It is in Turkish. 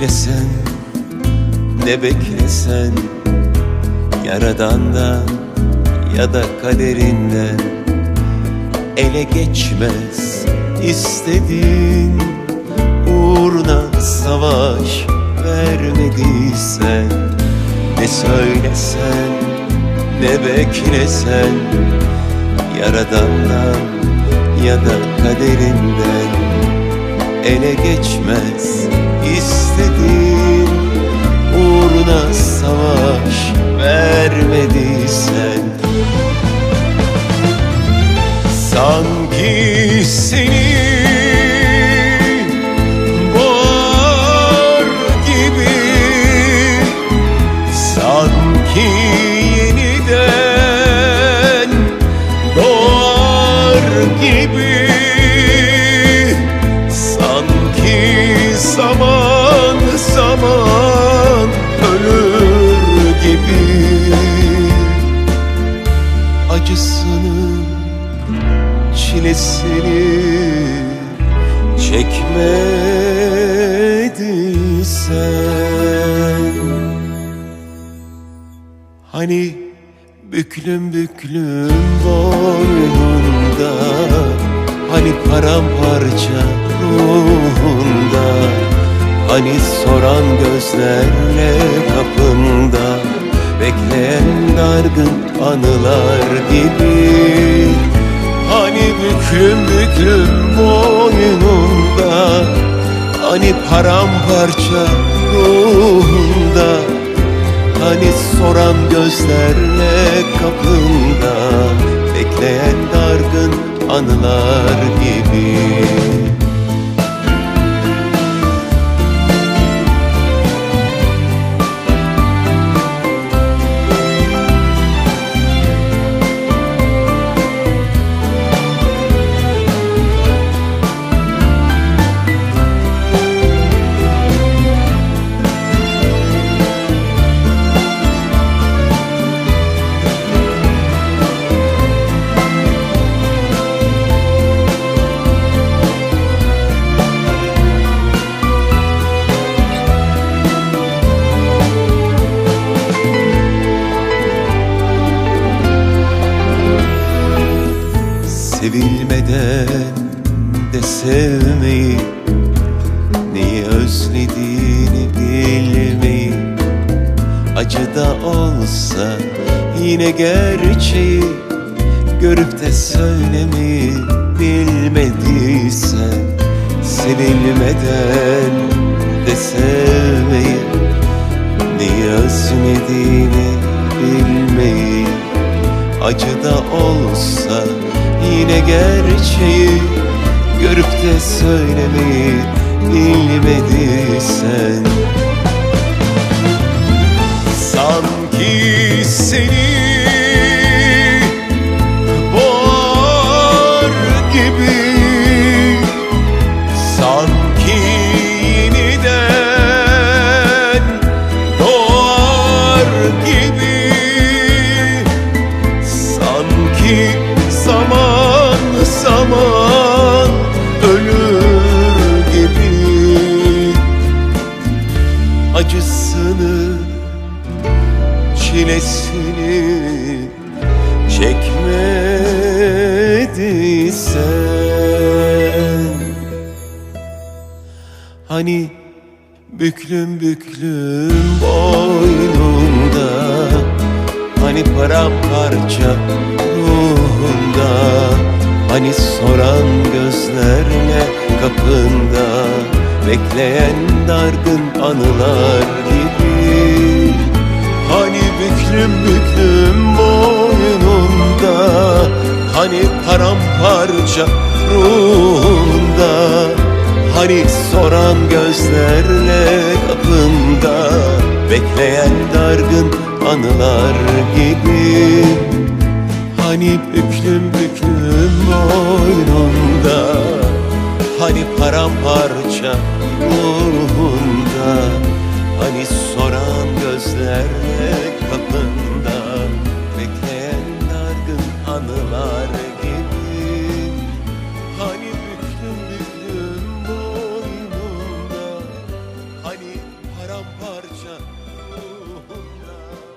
söylesen ne beklesen? Yaradandan ya da kaderinden Ele geçmez istedin Uğruna savaş vermediysen Ne söylesen ne beklesen? Yaradandan ya da kaderinden Ele geçmez istedin Uğruna savaş vermediysen. Sanki çilesini çekmediysen. Hani büklüm büklüm boynunda Hani paramparça ruhunda Hani soran gözlerle kapında Bekleyen dargın anılar gibi Hani büklüm büklüm boynunda Hani paramparça ruhunda Hani soran gözlerle kapında Bekleyen dargın anılar Sevilmeden de sevmeyi Neyi özlediğini bilmeyi. Acı da olsa yine gerçeği Görüp de söylemeyi bilmediysen Sevilmeden de sevmeyi Neyi özlediğini bilmeyi. Acı da olsa yine gerçeği Görüp de söylemeyi bilmediysen. Sanki seni çekmediysen Hani büklüm büklüm boynunda Hani paramparça ruhunda Hani soran gözlerle kapında Bekleyen dargın anılar Hani paramparça ruhunda Hani soran gözlerle kapında Bekleyen dargın anılar gibi. Hani büklüm büklüm boynunda Hani paramparça paramparça ruhumdan